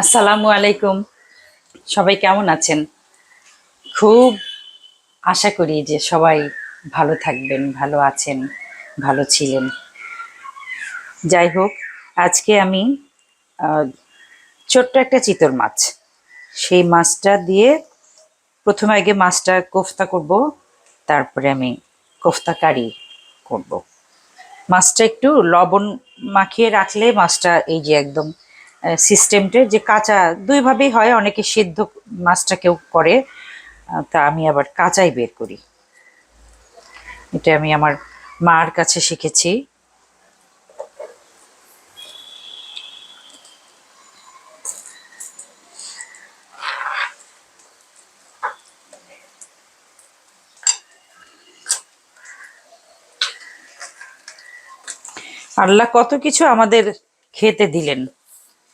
আসসালামু আলাইকুম। সবাই কেমন আছেন? খুব আশা করি যে সবাই ভালো থাকবেন, ভালো আছেন, ভালো ছিলেন। যাই হোক, আজকে আমি ছোট্ট একটা চিতর মাছ। সেই মাছটা দিয়ে প্রথমে আগে মাছটা কোফতা করব, তারপরে আমি কোফতা কারি করব। মাছটা একটু লবণ মাখিয়ে রাখলে মাছটা এই যে একদম সিস্টেমটা যে কাঁচা দুইভাবেই হয়, অনেকে সিদ্ধ মাছটা কেউ করে তা আমি আবার কাঁচাই বের করি। এটা আমি আমার মার কাছে শিখেছি। আল্লাহ কত কিছু আমাদের খেতে দিলেন।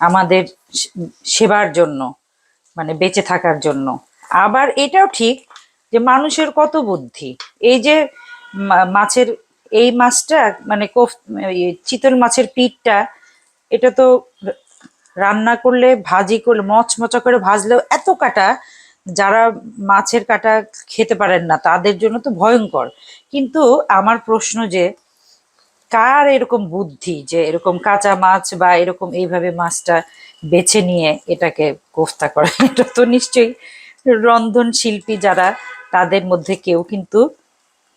আমাদের সেবার জন্য মানে বেঁচে থাকার জন্য। আবার এটাও ঠিক যে মানুষের কত বুদ্ধি। এই যে মাছের, এই মাছটা মানে কোফ চিতল মাছের পিঠটা, এটা তো রান্না করলে, ভাজি করলে, মচমচা করে ভাজলেও এত কাটা, যারা মাছের কাটা খেতে পারেন না, তাদের জন্য তো ভয়ঙ্কর। কিন্তু আমার প্রশ্ন যে কার এরকম বুদ্ধি যে এরকম কাঁচা মাছ বা এরকম এইভাবে মাছটা বেছে নিয়ে এটাকে কোফতা করে? এটা তো নিশ্চয়ই রন্ধন শিল্পী যারা, তাদের মধ্যে কেউ কিন্তু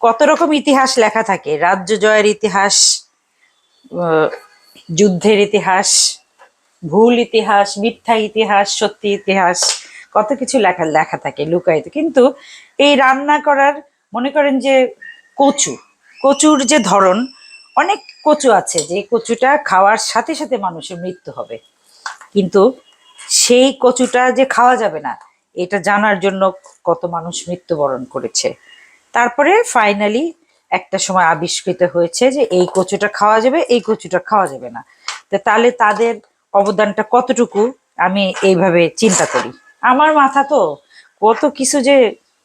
কত রকম ইতিহাস লেখা থাকে? রাজ্য জয়ের ইতিহাস যুদ্ধের ইতিহাস, ভুল ইতিহাস, মিথ্যা ইতিহাস, সত্যি ইতিহাস, কত কিছু লেখা লেখা থাকে, লুকায়িত। কিন্তু এই রান্না করার, মনে করেন যে কচু, কচুর যে ধরন অনেক কচু আছে যে কচুটা খাওয়ার সাথে সাথে মানুষের মৃত্যু হবে। কিন্তু সেই কচুটা যে খাওয়া যাবে না, এটা জানার জন্য কত মানুষ মৃত্যুবরণ করেছে। তারপরে ফাইনালি একটা সময় আবিষ্কৃত হয়েছে যে এই কচুটা খাওয়া যাবে, এই কচুটা খাওয়া যাবে না। তো তাহলে তাদের অবদানটা কতটুকু? আমি এইভাবে চিন্তা করি। আমার মাথা তো কত কিছু যে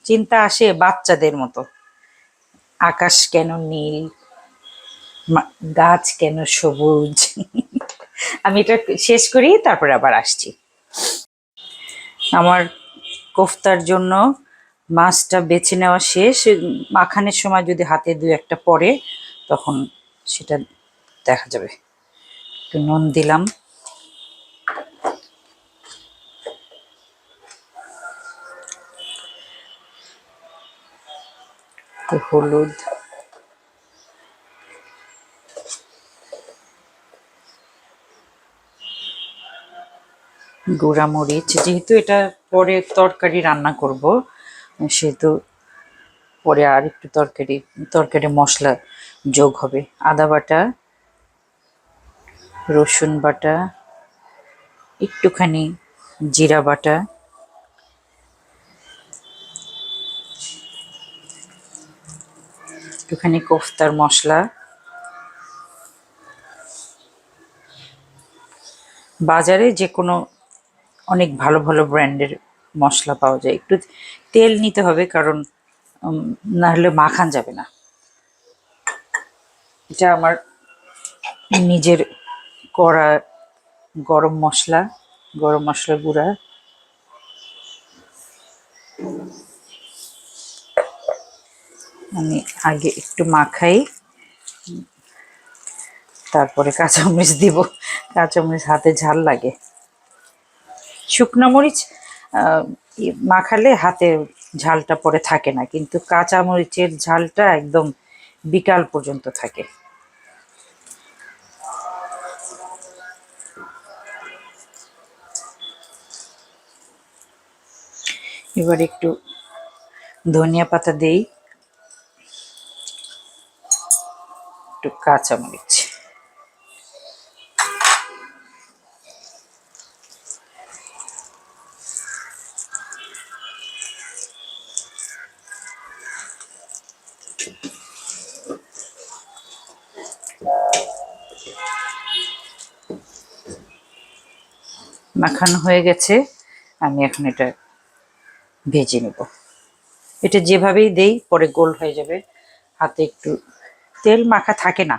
চিন্তা আসে বাচ্চাদের মতো। আকাশ কেন নীল গাছ কেন সবুজ? আমি এটা শেষ করি, তারপরে আবার আসছি। আমার কোফতার জন্য মাছটা বেছে নেওয়া শেষ। মাখানের সময় যদি হাতে দু একটা পড়ে, তখন সেটা দেখা যাবে। একটু নুন দিলাম। হলুদ। গুঁড়া মরিচ যেহেতু এটা পরে তরকারি রান্না করব, সেহেতু পরে আর একটু তরকারি তরকারি মশলা যোগ হবে। আদা বাটা, রসুন বাটা, একটুখানি জিরা বাটা, একটুখানি কোফতার মশলা, বাজারে যে কোনো অনেক ভালো ভালো ব্র্যান্ডের মশলা পাওয়া যায়। একটু তেল নিতে হবে কারণ না হলে মাখান যাবে না। এটা আমার নিজের করা গরম মশলা গরম মশলা গুঁড়া। আমি আগে একটু মাখাই। তারপরে কাঁচামরিচ দিব। কাঁচামরিচ হাতে ঝাল লাগে। শুকনো মরিচ মাখালে হাতে ঝালটা পরে থাকে না, কিন্তু কাঁচা মরিচের ঝালটা একদম বিকাল পর্যন্ত থাকে। এবার একটু ধনিয়া পাতা দেই, একটু কাঁচা মাখানো হয়ে গেছে, আমি এখন এটা ভেজে নেব। এটা যেভাবেই দেই, পরে গোল হয়ে যাবে। হাতে একটু তেল মাখা থাকে না।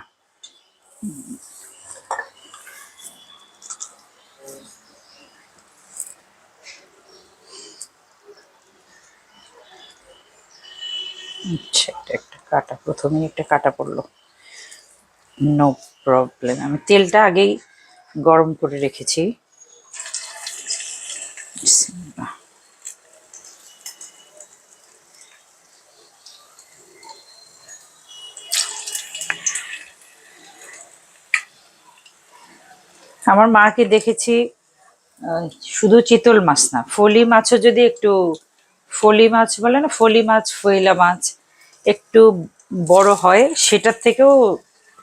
আচ্ছা এটা একটা কাটা, প্রথমেই একটা কাটা পড়ল। নো প্রবলেম আমি তেলটা আগেই গরম করে রেখেছি। বিসমিল্লাহ। আমার মাকে দেখেছি শুধু চিতল মাছ না, ফলি মাছও যদি একটু, ফলি মাছ বলে না, ফলি মাছ, ফইলা মাছ একটু বড় হয়, সেটার থেকেও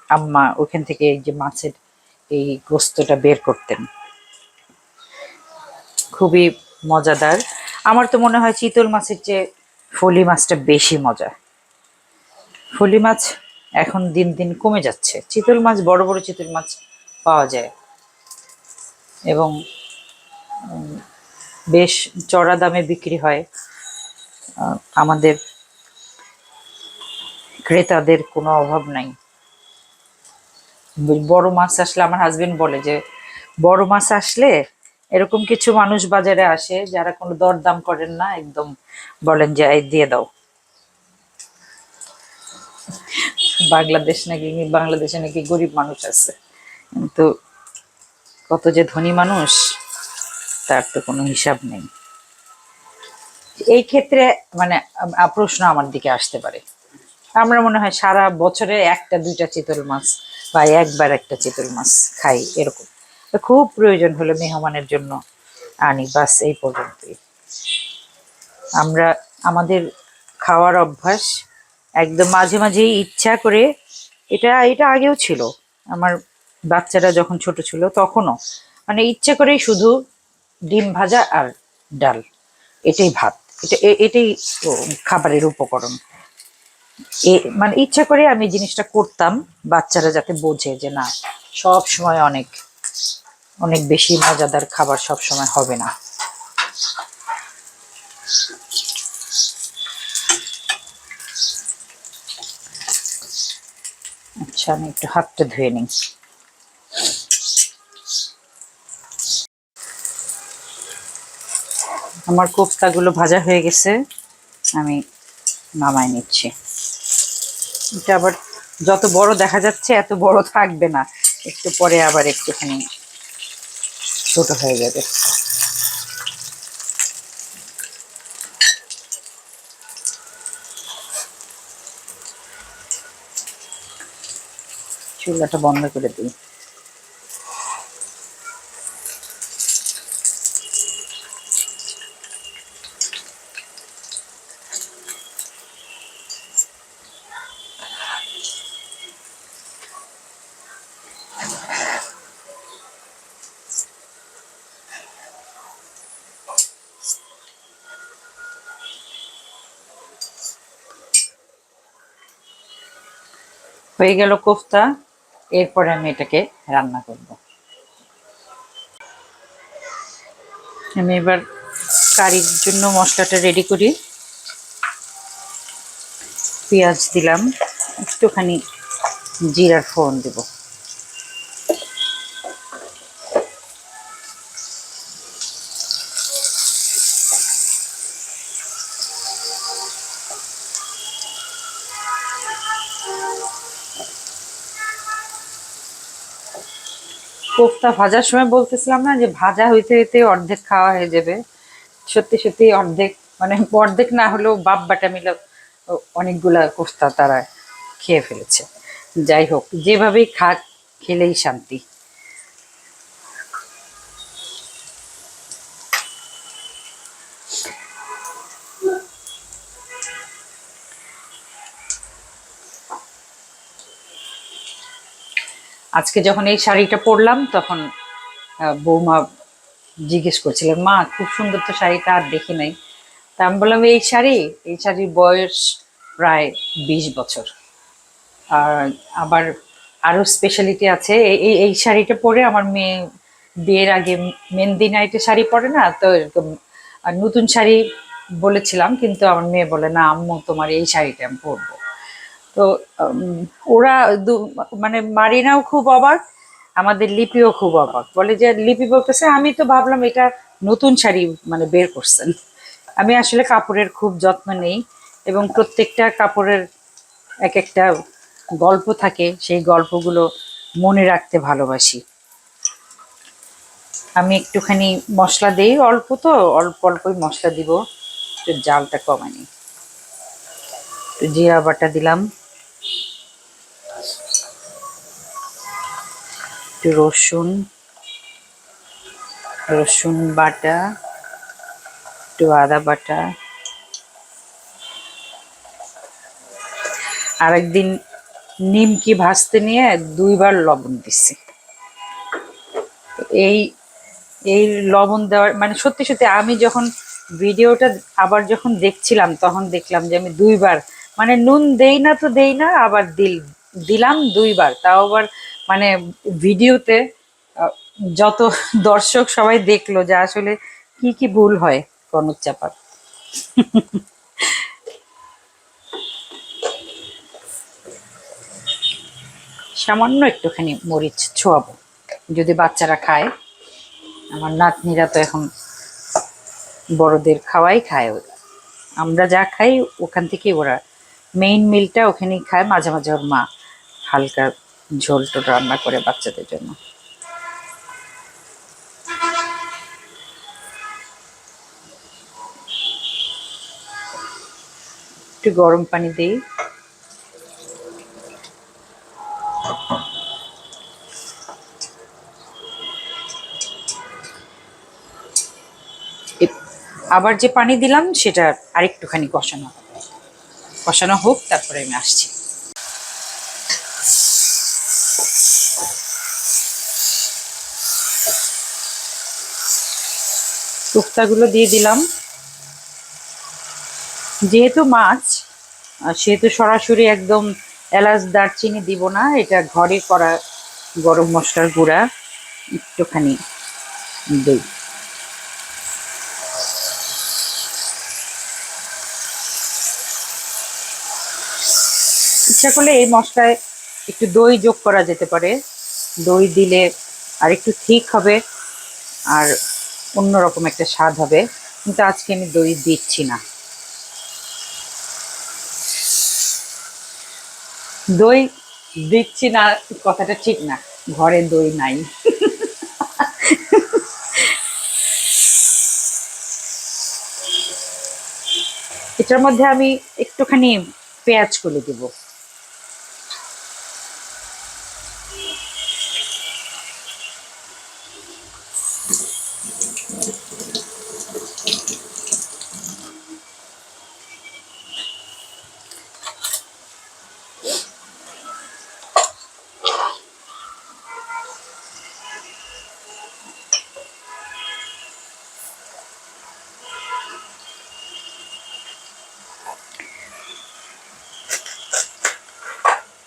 আম্মা ওখান থেকে এই যে মাছের এই গোস্তটা বের করতেন খুবই মজাদার। আমার তো মনে হয় চিতল মাছের চেয়ে ফলি মাছটা বেশি মজা। ফলি মাছ এখন দিন দিন কমে যাচ্ছে। চিতল মাছ, বড় বড় চিতল মাছ পাওয়া যায়। এবং বেশ চড়া দামে বিক্রি হয়। আমাদের ক্রেতাদের কোনো অভাব নাই। বড় মাছ আসলে আমার হাজবেন্ড বলে যে, বড় মাছ আসলে এরকম কিছু মানুষ বাজারে আসে যারা কোনো দরদাম করেন না, একদম বলেন যে দিয়ে দাও। বাংলাদেশ নাকি, বাংলাদেশে নাকি গরিব মানুষ আছে। কিন্তু কত যে ধনী মানুষ, তার তো কোনো হিসাব নেই। এই ক্ষেত্রে মানে প্রশ্ন আমার দিকে আসতে পারে। আমরা মনে হয় সারা বছরে একটা, দুইটা চিতল মাছ বা একবার একটা চিতল মাছ খাই, এরকম। খুব প্রয়োজন হলে মেহমানের জন্য আনি, বাস এই পর্যন্তই। আমরা, আমাদের খাওয়ার অভ্যাস, একদম মাঝে মাঝেই ইচ্ছা করে, এটা এটা আগেও ছিল। আমার বাচ্চারা যখন ছোট ছিল তখনও মানে ইচ্ছা করেই শুধু ডিম ভাজা আর ডাল, এটাই ভাত, এটা এটাই খাবারের উপকরণ। এ মানে ইচ্ছা করে আমি জিনিসটা করতাম, বাচ্চারা যাতে বোঝে যে না, সব সময় অনেক অনেক বেশি মজাদার খাবার সব সময় হবে না। আচ্ছা আমি একটু হাতটা ধুয়ে নিই। আমার কোফতাগুলো ভাজা হয়ে গেছে, আমি নামাই নিচ্ছি। এটা আবার যত বড় দেখা যাচ্ছে, এত বড় থাকবে না। একটু পরে আবার একটুখানি ছোট হয়ে যাবে। চুলাটা বন্ধ করে দিই। হয়ে গেল কোফতা, এরপরে আমি এটাকে রান্না করব। আমি এবার কারির জন্য মশলাটা রেডি করি। পেঁয়াজ দিলাম, একটুখানি জিরার ফোড়ন দেব। কোফতা ভাজার সময় বলতেছিলাম না যে ভাজা হইতে হইতে অর্ধেক খাওয়া হয়ে যাবে। সত্যি সত্যি অর্ধেক মানে অর্ধেক না হলেও বাপ বাটা মিলে অনেকগুলা কোফতা তারা খেয়ে ফেলেছে। যাই হোক, যেভাবেই খাক, খেলেই শান্তি। আজকে যখন এই শাড়িটা পরলাম, তখন বৌমা জিজ্ঞেস করছিলেন, মা, খুব সুন্দর তো শাড়িটা, আর দেখি নাই। তা আমি বললাম, এই শাড়ি, এই শাড়ির বয়স প্রায় বিশ বছর। আর আবার আরও স্পেশালিটি আছে, এই এই শাড়িটা পরে আমার মেয়ে, বিয়ের আগে মেহেন্দি নাইটে শাড়ি পরে না, তো এরকম নতুন শাড়ি বলেছিলাম, কিন্তু আমার মেয়ে বলে, না, আম্মু, তোমার এই শাড়িটা আমি পরবো। তো ওরা মানে মারিনাও খুব অবাক, আমাদের লিপিও খুব অবাক। বলে যে, লিপি বলতেছে, আমি তো ভাবলাম এটা নতুন শাড়ি মানে বের করছেন। আমি আসলে কাপড়ের খুব যত্ন নেই এবং প্রত্যেকটা কাপড়ের এক একটা গল্প থাকে, সেই গল্পগুলো মনে রাখতে ভালোবাসি। আমি একটুখানি মশলা দেই, অল্প তো, অল্প, অল্পই মশলা দিব, একটু জালটা কমানি একটু জিরা বাটা দিলাম। রসুন রসুন বাটা, একটু আদা বাটা। আরেকদিন নিমকি ভাজতে নিয়ে দুইবার লবণ দিছি। এই এই লবণ দেওয়ার মানে সত্যি সত্যি আমি যখন ভিডিওটা আবার যখন দেখছিলাম, তখন দেখলাম যে আমি দুইবার মানে নুন দেই না তো দেই না, আবার দিল, দিলাম দুইবার। তাও আবার মানে ভিডিওতে যত দর্শক সবাই দেখল যে আসলে কি কি ভুল হয় কনক চাপার। সামান্য একটুখানি মরিচ ছোয়াবো, যদি বাচ্চারা খায়। আমার নাতনিরা তো এখন বড়দের খাওয়াই খায় ওরা। আমরা যা খাই ওখান থেকেই ওরা মেইন মিলটা ওখানেই খায়। মাঝে মাঝে ওর মা হালকা ঝোল টোল রান্না করে বাচ্চাদের জন্য। একটু গরম পানি দিই। আবার যে পানি দিলাম, সেটা আরেকটুখানি কষানো হবে। কষানো হোক, তারপরে আমি আসছি। শুক্তাগুলো দিয়ে দিলাম। যেহেতু মাছ সেহেতু সরাসরি একদম এলাচ দারচিনি দিব না, এটা ঘরে করা গরম মশলার গুঁড়া, একটুখানি দিই। ইচ্ছা করলে এই মশলায় একটু দই যোগ করা যেতে পারে। দই দিলে আর একটু ঠিক হবে আর অন্যরকম একটা স্বাদ হবে। কিন্তু আজকে আমি দই দিচ্ছি না। দই দিচ্ছি না, কথাটা ঠিক না। ঘরে দই নাই। এটার মধ্যে আমি একটুখানি পেঁয়াজ করে দেব।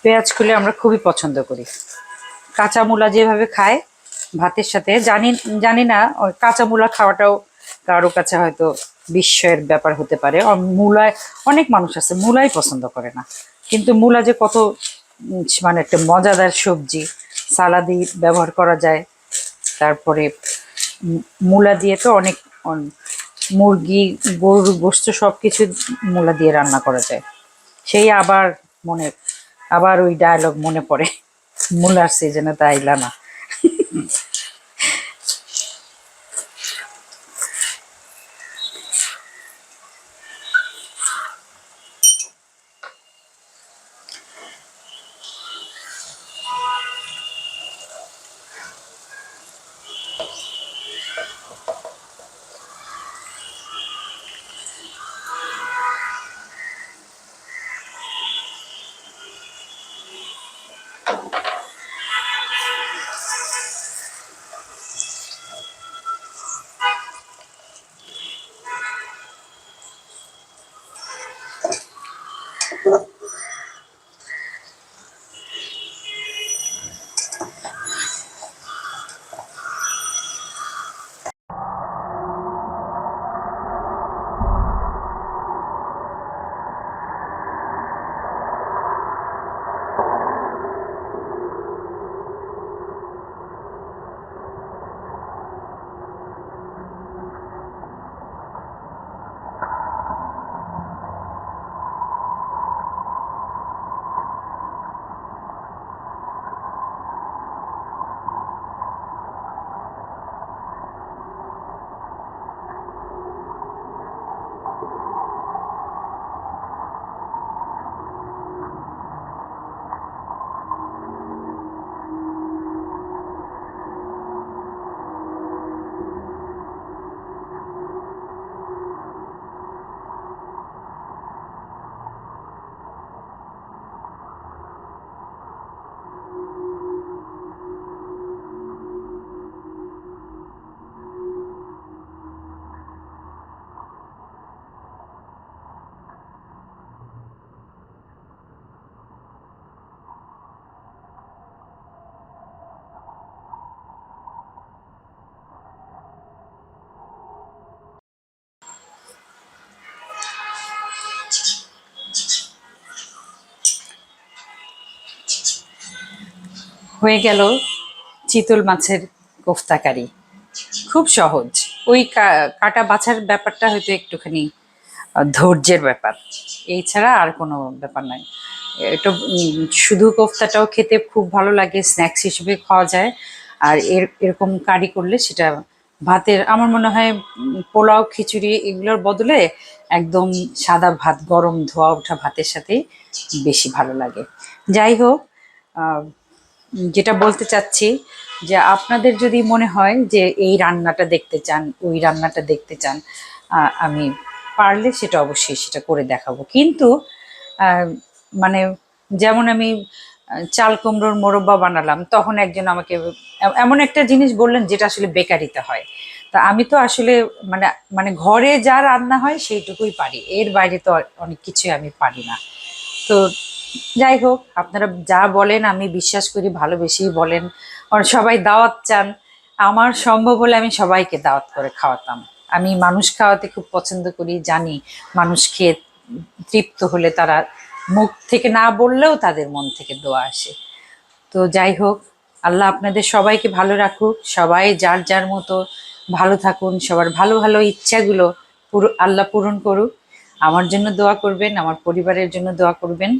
পেঁয়াজ খুলে আমরা খুবই পছন্দ করি। কাঁচা মূলা যেভাবে খায় ভাতের সাথে, জানি জানি না কাঁচা মূলা খাওয়াটাও কারও কাছে হয়তো বিস্ময়ের ব্যাপার হতে পারে। মূলায় অনেক মানুষ আছে, মূলাই পছন্দ করে না। কিন্তু মূলা যে কত মানে একটা মজাদার সবজি, সালাদি ব্যবহার করা যায়, তারপরে মূলা দিয়ে তো অনেক, অন- মুরগি, গরুর গোস্ত সব কিছু মূলা দিয়ে রান্না করা যায়। সেই আবার মনে আবার ওই ডায়লগ মনে পড়ে। মুলার সিজনে তো আইলা না। হয়ে গেল চিতল মাছের কোফতাকারি। খুব সহজ। ওই কাটা বাছার ব্যাপারটা হয়তো একটুখানি ধৈর্যের ব্যাপার। এই ছাড়া আর কোনো ব্যাপার নাই। এটা শুধু কোফতাটাও খেতে খুব ভালো লাগে, স্ন্যাক্স হিসেবে খাওয়া যায়। আর এর, এরকম কারি করলে সেটা ভাতের, আমার মনে হয় পোলাও, খিচুড়ি এগুলোর বদলে একদম সাদা ভাত, গরম ধোয়া ওঠা ভাতের সাথেই বেশি ভালো লাগে। যাই হোক যেটা বলতে চাচ্ছি যে আপনাদের যদি মনে হয় যে এই রান্নাটা দেখতে চান, ওই রান্নাটা দেখতে চান আমি পারলে সেটা অবশ্যই সেটা করে দেখাবো। কিন্তু মানে যেমন আমি চাল কুমড়োর মোরব্বা বানালাম, তখন একজন আমাকে এমন একটা জিনিস বললেন যেটা আসলে বেকারিতে হয়। তা আমি তো আসলে মানে মানে ঘরে যা রান্না হয় সেইটুকুই পারি। এর বাইরে তো অনেক কিছুই আমি পারি না। তো যাই হোক, আপনারা যা বলেন, আমি বিশ্বাস করি ভালোবেসেই বলেন। আর সবাই দাওয়াত চান। আমার সম্ভব হলে আমি সবাইকে দাওয়াত করে খাওয়াতাম। আমি মানুষ খাওয়াতে খুব পছন্দ করি, জানি মানুষ খেয়ে তৃপ্ত হলে তারা মুখ থেকে না বললেও তাদের মন থেকে দোয়া আসে। তো যাই হোক, আল্লাহ আপনাদের সবাইকে ভালো রাখুক। সবাই যার যার মতো ভালো থাকুন। সবার ভালো ভালো ইচ্ছাগুলো পুরো আল্লাহ পূরণ করুক। আমার জন্য দোয়া করবেন, আমার পরিবারের জন্য দোয়া করবেন।